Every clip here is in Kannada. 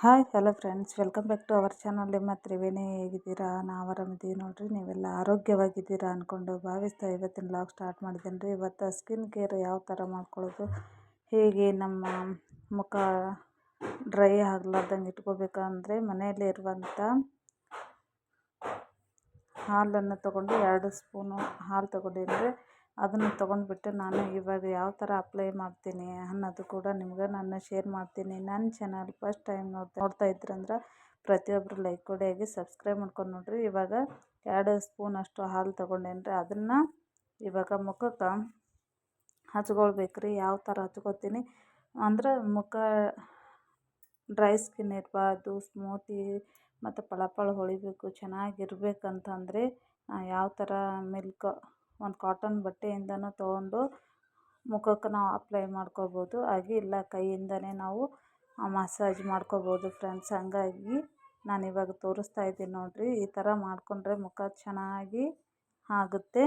Hi, hello friends. Welcome back to our channel. ನಿಮ್ಮ ತ್ರಿವೇಣಿ ಹೇಗಿದ್ದೀರಾ? ನಾವು ಆರಾಮಿದ್ದೀವಿ ನೋಡಿರಿ. ನೀವೆಲ್ಲ ಆರೋಗ್ಯವಾಗಿದ್ದೀರಾ ಅಂದ್ಕೊಂಡು ಭಾವಿಸ್ತಾ ಇವತ್ತಿನ ಲಾಗ್ ಸ್ಟಾರ್ಟ್ ಮಾಡಿದ್ದೇನೆ ರೀ. ಇವತ್ತು ಸ್ಕಿನ್ ಕೇರ್ ಯಾವ ಥರ ಮಾಡ್ಕೊಳ್ಳೋದು? ಹೇಗೆ ನಮ್ಮ ಮುಖ ಡ್ರೈ ಆಗ್ಲಾರ್ದಂಗೆ ಇಟ್ಕೋಬೇಕಂದ್ರೆ ಮನೆಯಲ್ಲಿ ಇರುವಂಥ ಹಾಲನ್ನು ತೊಗೊಂಡು ಎರಡು ಸ್ಪೂನು ಹಾಲು ತೊಗೊಂಡಿದ್ರೆ ಅದನ್ನು ತೊಗೊಂಡ್ಬಿಟ್ಟು ನಾನು ಇವಾಗ ಯಾವ ಥರ ಅಪ್ಲೈ ಮಾಡ್ತೀನಿ ಅನ್ನೋದು ಕೂಡ ನಿಮ್ಗೆ ನಾನು ಶೇರ್ ಮಾಡ್ತೀನಿ. ನನ್ನ ಚಾನಲ್ ಫಸ್ಟ್ ಟೈಮ್ ನೋಡ್ತಾ ನೋಡ್ತಾ ಇದ್ರಂದ್ರೆ ಪ್ರತಿಯೊಬ್ಬರು ಲೈಕ್ ಕೊಡಿ ಆಗಿ ಸಬ್ಸ್ಕ್ರೈಬ್ ಮಾಡ್ಕೊಂಡು ನೋಡಿರಿ. ಇವಾಗ ಎರಡು ಸ್ಪೂನ್ ಅಷ್ಟು ಹಾಲು ತೊಗೊಂಡೇನ್ರಿ ಅದನ್ನು ಇವಾಗ ಮುಖಕ್ಕೆ ಹಚ್ಕೊಳ್ಬೇಕ್ರಿ. ಯಾವ ಥರ ಹಚ್ಕೋತೀನಿ ಅಂದ್ರೆ ಮುಖ ಡ್ರೈ ಸ್ಕಿನ್ ಇರಬಾರ್ದು ಸ್ಮೂತಿ ಮತ್ತು ಪಳ ಪಳ ಹೊಳಿಬೇಕು, ಚೆನ್ನಾಗಿರ್ಬೇಕಂತಂದರೆ ಯಾವ ಥರ ಮಿಲ್ಕ್ ಒಂದು ಕಾಟನ್ ಬಟ್ಟೆಯಿಂದನೂ ತೊಗೊಂಡು ಮುಖಕ್ಕೆ ನಾವು ಅಪ್ಲೈ ಮಾಡ್ಕೊಬೋದು. ಹಾಗೆ ಇಲ್ಲ, ಕೈಯಿಂದನೇ ನಾವು ಮಸಾಜ್ ಮಾಡ್ಕೊಬೋದು ಫ್ರೆಂಡ್ಸ್ ಹಾಗಾಗಿ ನಾನು ಇವಾಗ ತೋರಿಸ್ತಾ ಇದ್ದೀನಿ ನೋಡಿರಿ, ಈ ಥರ ಮಾಡಿಕೊಂಡ್ರೆ ಮುಖ ಚೆನ್ನಾಗಿ ಆಗುತ್ತೆ.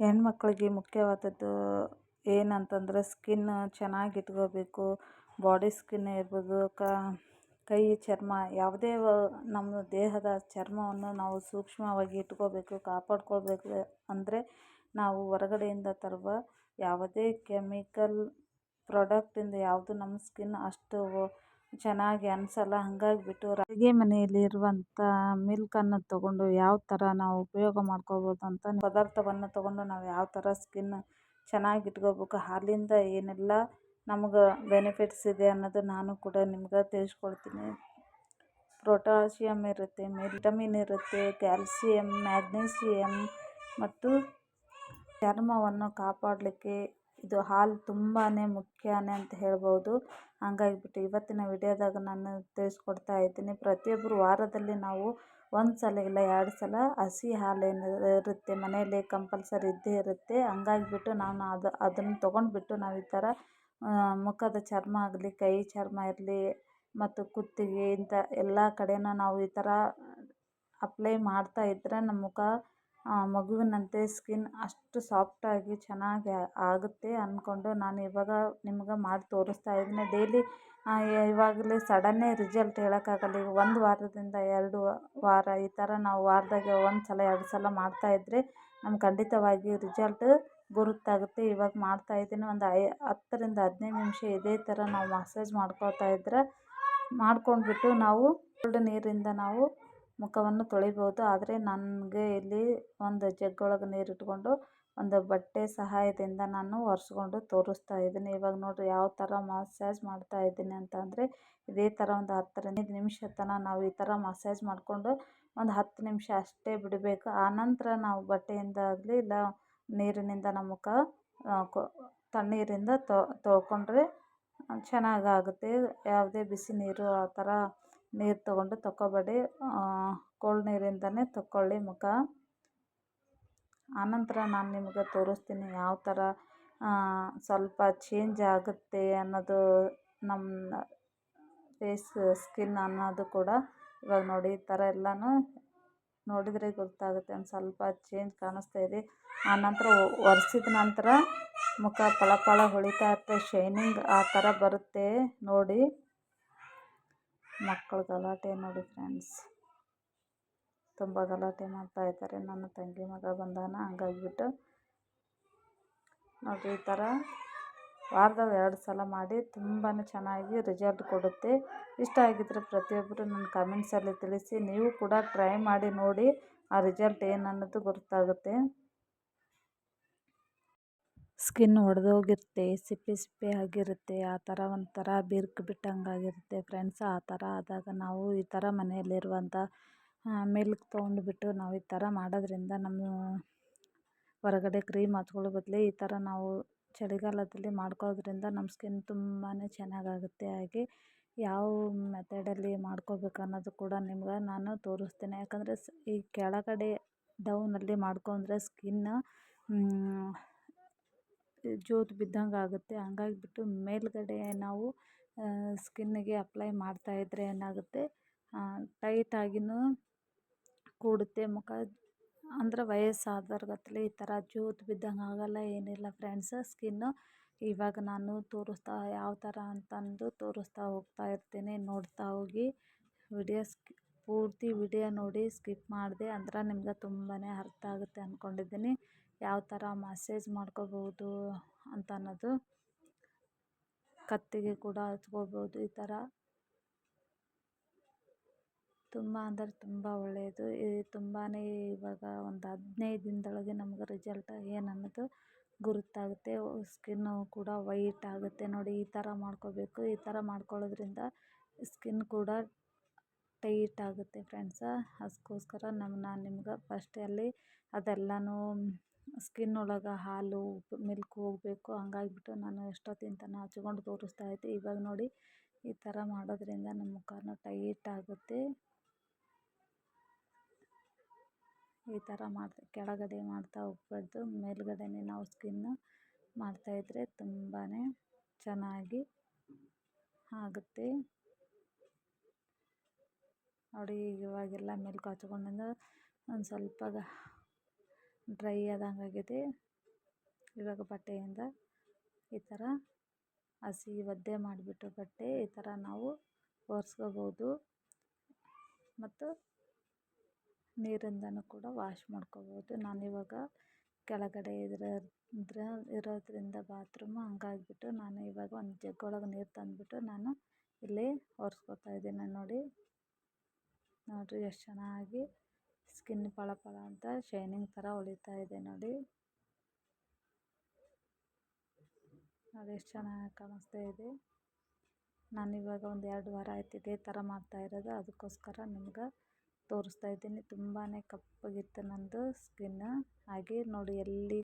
ಹೆಣ್ಮಕ್ಳಿಗೆ ಮುಖ್ಯವಾದದ್ದು ಏನಂತಂದರೆ ಸ್ಕಿನ್ ಚೆನ್ನಾಗಿ ಇಟ್ಕೋಬೇಕು ಬಾಡಿ ಸ್ಕಿನ್ ಇರ್ಬೋದು, ಕೈ ಚರ್ಮ ಯಾವುದೇ ನಮ್ಮ ದೇಹದ ಚರ್ಮವನ್ನು ನಾವು ಸೂಕ್ಷ್ಮವಾಗಿ ಇಟ್ಕೋಬೇಕು, ಕಾಪಾಡ್ಕೊಳ್ಬೇಕು ಅಂದರೆ ನಾವು ಹೊರಗಡೆಯಿಂದ ತರುವ ಯಾವುದೇ ಕೆಮಿಕಲ್ ಪ್ರಾಡಕ್ಟಿಂದ ಯಾವುದು ನಮ್ಮ ಸ್ಕಿನ್ ಅಷ್ಟು ಚೆನ್ನಾಗಿ ಅನಿಸಲ್ಲ. ಹಾಗಾಗಿಬಿಟ್ಟು ಅಡುಗೆ ಮನೆಯಲ್ಲಿರುವಂಥ ಮಿಲ್ಕನ್ನು ತಗೊಂಡು ಯಾವ ಥರ ನಾವು ಉಪಯೋಗ ಮಾಡ್ಕೋಬೋದು ಅಂತ ಪದಾರ್ಥವನ್ನು ತಗೊಂಡು ನಾವು ಯಾವ ಥರ ಸ್ಕಿನ್ ಚೆನ್ನಾಗಿ ಇಟ್ಕೋಬೇಕು, ಹಾಲಿಂದ ಏನೆಲ್ಲ ನಮ್ಗೆ ಬೆನಿಫಿಟ್ಸ್ ಇದೆ ಅನ್ನೋದು ನಾನು ಕೂಡ ನಿಮ್ಗೆ ತಿಳಿಸ್ಕೊಡ್ತೀನಿ ಪ್ರೊಟಾಷಿಯಮ್ ಇರುತ್ತೆ ವಿಟಮಿನ್ ಇರುತ್ತೆ ಕ್ಯಾಲ್ಸಿಯಮ್ ಮ್ಯಾಗ್ನೀಸಿಯಮ್ ಮತ್ತು ಚರ್ಮವನ್ನು ಕಾಪಾಡಲಿಕ್ಕೆ ಇದು ಹಾಲು ತುಂಬಾ ಮುಖ್ಯನೇ ಅಂತ ಹೇಳ್ಬೋದು. ಹಂಗಾಗಿಬಿಟ್ಟು ಇವತ್ತಿನ ವಿಡಿಯೋದಾಗ ನಾನು ತಿಳಿಸ್ಕೊಡ್ತಾ ಇದ್ದೀನಿ. ಪ್ರತಿಯೊಬ್ಬರು ವಾರದಲ್ಲಿ ನಾವು ಒಂದು ಸಲ ಇಲ್ಲ ಎರಡು ಸಲ ಹಸಿ ಹಾಲು ಇರುತ್ತೆ ಮನೆಯಲ್ಲಿ ಕಂಪಲ್ಸರಿ ಇದ್ದೇ ಇರುತ್ತೆ. ಹಂಗಾಗಿಬಿಟ್ಟು ನಾನು ಅದು, ಅದನ್ನು ತೊಗೊಂಡ್ಬಿಟ್ಟು ನಾವು ಈ ಥರ ಮುಖದ ಚರ್ಮ ಆಗಲಿ, ಕೈ ಚರ್ಮ ಇರಲಿ ಮತ್ತು ಕುತ್ತಿಗೆ ಇಂಥ ಎಲ್ಲ ಕಡೆನೂ ನಾವು ಈ ಥರ ಅಪ್ಲೈ ಮಾಡ್ತಾ ಇದ್ದರೆ ನಮ್ಮ ಮುಖ ಮಗುವಿನಂತೆ ಸ್ಕಿನ್ ಅಷ್ಟು ಸಾಫ್ಟಾಗಿ ಚೆನ್ನಾಗಿ ಆಗುತ್ತೆ ಅಂದ್ಕೊಂಡು ನಾನು ಇವಾಗ ನಿಮ್ಗೆ ಮಾಡಿ ತೋರಿಸ್ತಾ ಇದ್ದೀನಿ. ಡೈಲಿ ಇವಾಗಲೇ ಸಡನ್ನೇ ರಿಸಲ್ಟ್ ಹೇಳೋಕ್ಕಾಗಲ್ಲ. ಈಗ ಒಂದು ವಾರದಿಂದ ಎರಡು ವಾರ ಈ ಥರ ನಾವು ವಾರದಾಗೆ ಒಂದು ಸಲ ಎರಡು ಸಲ ಮಾಡ್ತಾ ಇದ್ದರೆ ನಮ್ಗೆ ಖಂಡಿತವಾಗಿ ರಿಸಲ್ಟ್ ಗುರುತಾಗುತ್ತೆ. ಇವಾಗ ಮಾಡ್ತಾ ಇದ್ದೀನಿ. ಒಂದು ಐ, ಹತ್ತರಿಂದ ಹದಿನೈದು ನಿಮಿಷ ಇದೇ ಥರ ನಾವು ಮಸಾಜ್ ಮಾಡ್ಕೊಳ್ತಾ ಇದ್ದರೆ ಮಾಡ್ಕೊಂಡ್ಬಿಟ್ಟು ನಾವು ಕೋಲ್ಡ್ ನೀರಿಂದ ನಾವು ಮುಖವನ್ನು ತೊಳಿಬೋದು. ಆದರೆ ನನಗೆ ಇಲ್ಲಿ ಒಂದು ಜಗ್ ಒಳಗೆ ನೀರು ಇಟ್ಕೊಂಡು ಒಂದು ಬಟ್ಟೆ ಸಹಾಯದಿಂದ ನಾನು ಒರೆಸ್ಕೊಂಡು ತೋರಿಸ್ತಾ ಇದ್ದೀನಿ. ಇವಾಗ ನೋಡಿರಿ ಯಾವ ಥರ ಮಸಾಜ್ ಮಾಡ್ತಾ ಇದ್ದೀನಿ ಅಂತಂದರೆ ಇದೇ ಥರ ಒಂದು ಹತ್ತರಿಂದ ನಿಮಿಷ ತನಕ ನಾವು ಈ ಥರ ಮಸಾಜ್ ಮಾಡಿಕೊಂಡು ಒಂದು ಹತ್ತು ನಿಮಿಷ ಅಷ್ಟೇ ಬಿಡಬೇಕು. ಆನಂತರ ನಾವು ಬಟ್ಟೆಯಿಂದ ಆಗಲಿ ಇಲ್ಲ ನೀರಿನಿಂದ ನಮ್ಮ ಮುಖ ತಣ್ಣೀರಿಂದ ತೊಳ್ಕೊಂಡ್ರೆ ಚೆನ್ನಾಗಾಗುತ್ತೆ. ಯಾವುದೇ ಬಿಸಿ ನೀರು ಆ ಥರ ನೀರು ತೊಗೊಂಡು ತೊಗೊಬೇಡಿ ಕೋಲ್ಡ್ ನೀರಿಂದಲೇ ತಗೊಳ್ಳಿ ಮುಖ. ಆನಂತರ ನಾನು ನಿಮಗೆ ತೋರಿಸ್ತೀನಿ ಯಾವ ಥರ ಸ್ವಲ್ಪ ಚೇಂಜ್ ಆಗುತ್ತೆ ಅನ್ನೋದು ನಮ್ಮ ಫೇಸ್ ಸ್ಕಿನ್ ಅನ್ನೋದು ಕೂಡ ಇವಾಗ ನೋಡಿ ಈ ಥರ ಎಲ್ಲನೂ ನೋಡಿದರೆ ಗೊತ್ತಾಗುತ್ತೆ. ಒಂದು ಸ್ವಲ್ಪ ಚೇಂಜ್ ಕಾಣಿಸ್ತಾ ಇದೆ. ನಂತರ ಒರೆಸಿದ ನಂತರ ಮುಖ ಫಳ ಫಳ ಹೊಳಿತಾ ಇರುತ್ತೆ. ಶೈನಿಂಗ್ ಆ ಥರ ಬರುತ್ತೆ ನೋಡಿ. ಮಕ್ಕಳು ಗಲಾಟೆ ನೋಡಿ ಫ್ರೆಂಡ್ಸ್ ತುಂಬ ಗಲಾಟೆ ಮಾಡ್ತಾ ಇದ್ದಾರೆ ನನ್ನ ತಂಗಿ ಮಗ ಬಂದಾನ. ಹಂಗಾಗ್ಬಿಟ್ಟು ನೋಡಿರಿ ಈ ಥರ ವಾರದಾಗ ಎರಡು ಸಲ ಮಾಡಿ ತುಂಬಾ ಚೆನ್ನಾಗಿ ರಿಸಲ್ಟ್ ಕೊಡುತ್ತೆ. ಇಷ್ಟ ಆಗಿದ್ದರೆ ಪ್ರತಿಯೊಬ್ಬರು ನನ್ನ ಕಮೆಂಟ್ಸಲ್ಲಿ ತಿಳಿಸಿ, ನೀವು ಕೂಡ ಟ್ರೈ ಮಾಡಿ ನೋಡಿ ಆ ರಿಸಲ್ಟ್ ಏನು ಅನ್ನೋದು ಗೊತ್ತಾಗುತ್ತೆ. ಸ್ಕಿನ್ ಒಡೆದೋಗಿರುತ್ತೆ, ಸಿಪ್ಪೆ ಸಿಪ್ಪೆ ಆಗಿರುತ್ತೆ, ಆ ಥರ ಒಂಥರ ಬಿರ್ಕು ಬಿಟ್ಟಂಗಾಗಿರುತ್ತೆ ಫ್ರೆಂಡ್ಸ್ ಆ ಥರ ಆದಾಗ ನಾವು ಈ ಥರ ಮನೆಯಲ್ಲಿರುವಂಥ ಮಿಲ್ಕ್ ತೊಗೊಂಡ್ಬಿಟ್ಟು ನಾವು ಈ ಥರ ಮಾಡೋದ್ರಿಂದ ನಮ್ಮ ಹೊರಗಡೆ ಕ್ರೀಮ್ ಹಚ್ಕೊಳ್ಳೋ ಬದಲು ಈ ಥರ ನಾವು ಚಳಿಗಾಲದಲ್ಲಿ ಮಾಡ್ಕೊಳ್ಳೋದ್ರಿಂದ ನಮ್ಮ ಸ್ಕಿನ್ ತುಂಬಾ ಚೆನ್ನಾಗಾಗುತ್ತೆ. ಹಾಗೆ ಯಾವ ಮೆಥಡಲ್ಲಿ ಮಾಡ್ಕೋಬೇಕು ಅನ್ನೋದು ಕೂಡ ನಿಮ್ಗೆ ನಾನು ತೋರಿಸ್ತೇನೆ. ಯಾಕಂದರೆ ಸ್, ಈ ಕೆಳಗಡೆ ಡೌನಲ್ಲಿ ಮಾಡ್ಕೊಂಡ್ರೆ ಸ್ಕಿನ್ನ ಜೋತು ಬಿದ್ದಂಗೆ ಆಗುತ್ತೆ. ಹಂಗಾಗಿಬಿಟ್ಟು ಮೇಲುಗಡೆ ನಾವು ಸ್ಕಿನ್ನಿಗೆ ಅಪ್ಲೈ ಮಾಡ್ತಾಯಿದ್ರೆ ಏನಾಗುತ್ತೆ? ಟೈಟಾಗಿಯೂ ಕೂಡುತ್ತೆ. ಮುಖ ಅಂದ್ರೆ ವಯಸ್ಸಾದವ್ರಿಗತ್ಲೆ ಈ ಥರ ಜೋತು ಬಿದ್ದಂಗೆ ಆಗೋಲ್ಲ, ಏನಿಲ್ಲ ಫ್ರೆಂಡ್ಸ್ ಸ್ಕಿನ್ನು ಇವಾಗ ನಾನು ತೋರಿಸ್ತಾ ಯಾವ ಥರ ಅಂತಂದು ತೋರಿಸ್ತಾ ಹೋಗ್ತಾ ಇರ್ತೀನಿ. ನೋಡ್ತಾ ಹೋಗಿ. ವಿಡಿಯೋ ಪೂರ್ತಿ ವಿಡಿಯೋ ನೋಡಿ ಸ್ಕಿಪ್ ಮಾಡಿದೆ. ಅಂದ್ರೆ ನಿಮ್ಗೆ ತುಂಬಾ ಅರ್ಥ ಆಗುತ್ತೆ ಅಂದ್ಕೊಂಡಿದ್ದೀನಿ ಯಾವ ಥರ ಮಸೇಜ್ ಮಾಡ್ಕೋಬೋದು ಅಂತ ಅನ್ನೋದು. ಕತ್ತಿಗೆ ಕೂಡ ಹಚ್ಕೋಬೋದು ಈ ಥರ ತುಂಬ ಅಂದರೆ ತುಂಬ ಒಳ್ಳೆಯದು ಇದು ತುಂಬಾ ಇವಾಗ ಒಂದು ಹದಿನೈದು ದಿನದೊಳಗೆ ನಮ್ಗೆ ರಿಸಲ್ಟ್ ಏನು ಅನ್ನೋದು ಗುರುತಾಗುತ್ತೆ. ಸ್ಕಿನ್ನು ಕೂಡ ವೈಟ್ ಆಗುತ್ತೆ. ನೋಡಿ, ಈ ಥರ ಮಾಡ್ಕೋಬೇಕು. ಈ ಥರ ಮಾಡ್ಕೊಳ್ಳೋದ್ರಿಂದ ಸ್ಕಿನ್ ಕೂಡ ಟೈಟ್ ಆಗುತ್ತೆ ಫ್ರೆಂಡ್ಸ ಅದಕ್ಕೋಸ್ಕರ ನಮ್ಮ ನಾನು ನಿಮ್ಗೆ ಫಸ್ಟಲ್ಲಿ ಅದೆಲ್ಲನೂ ಸ್ಕಿನ್ ಒಳಗೆ ಹಾಲು ಮಿಲ್ಕ್ ಹೋಗಬೇಕು. ಹಂಗಾಗಿಬಿಟ್ಟು ನಾನು ಎಷ್ಟೊತ್ತಿನ ತನಕ ಹಚ್ಕೊಂಡು ತೋರಿಸ್ತಾ ಇದ್ದೆ. ಇವಾಗ ನೋಡಿ, ಈ ಥರ ಮಾಡೋದ್ರಿಂದ ನಮ್ಮ ಮುಖನೂ ಟೈಟ್ ಆಗುತ್ತೆ. ಈ ಥರ ಮಾಡ್ತಾ, ಕೆಳಗಡೆ ಮಾಡ್ತಾ ಹೋಗ್ಬಾರ್ದು, ಮೇಲುಗಡೆನೇ ನಾವು ಸ್ಕಿನ್ನು ಮಾಡ್ತಾಯಿದ್ರೆ ತುಂಬಾ ಚೆನ್ನಾಗಿ ಆಗುತ್ತೆ. ನೋಡಿ, ಇವಾಗೆಲ್ಲ ಮಿಲ್ಕ್ ಹಚ್ಕೊಂಡಿಂದ ಒಂದು ಸ್ವಲ್ಪ ಡ್ರೈ ಆದಂಗೆ ಆಗಿದೆ. ಇವಾಗ ಬಟ್ಟೆಯಿಂದ ಈ ಥರ ಹಸಿ ಒದ್ದೆ ಮಾಡಿಬಿಟ್ಟು ಬಟ್ಟೆ ಈ ಥರ ನಾವು ಒರೆಸ್ಕೋಬೋದು. ಮತ್ತು ನೀರಿಂದನೂ ಕೂಡ ವಾಶ್ ಮಾಡ್ಕೋಬೋದು. ಇವಾಗ ಕೆಳಗಡೆ ಇದ್ರ ಇದ್ರ, ಇರೋದ್ರಿಂದ ಬಾತ್ರೂಮು ಹಂಗಾಗ್ಬಿಟ್ಟು ನಾನು ಇವಾಗ ಒಂದು ಜಗ್ ಒಳಗೆ ನೀರು ತಂದುಬಿಟ್ಟು ನಾನು ಇಲ್ಲಿ ಒರೆಸ್ಕೊತಾ ಇದ್ದೀನಿ ನೋಡಿ. ನೋಡಿರಿ ಎಷ್ಟು ಚೆನ್ನಾಗಿ ಸ್ಕಿನ್ ಪಳ ಪಳ ಅಂತ ಶೈನಿಂಗ್ ಥರ ಹೊಳಿತಾ ಇದೆ ನೋಡಿ. ನೋಡಿ ಎಷ್ಟು ಚೆನ್ನಾಗಿ ಕಾಣಿಸ್ತಾ ಇದೆ. ನಾನಿವಾಗ ಒಂದು ಎರಡು ವಾರ ಆಯ್ತು ಇದೇ ಥರ ಮಾಡ್ತಾ ಇರೋದು. ಅದಕ್ಕೋಸ್ಕರ ನಿಮ್ಗೆ ತೋರಿಸ್ತಾ ಇದ್ದೀನಿ. ತುಂಬಾ ಕಪ್ಪಗಿತ್ತು ನಂದು ಸ್ಕಿನ್. ಹಾಗೆ ನೋಡಿ ಎಲ್ಲಿ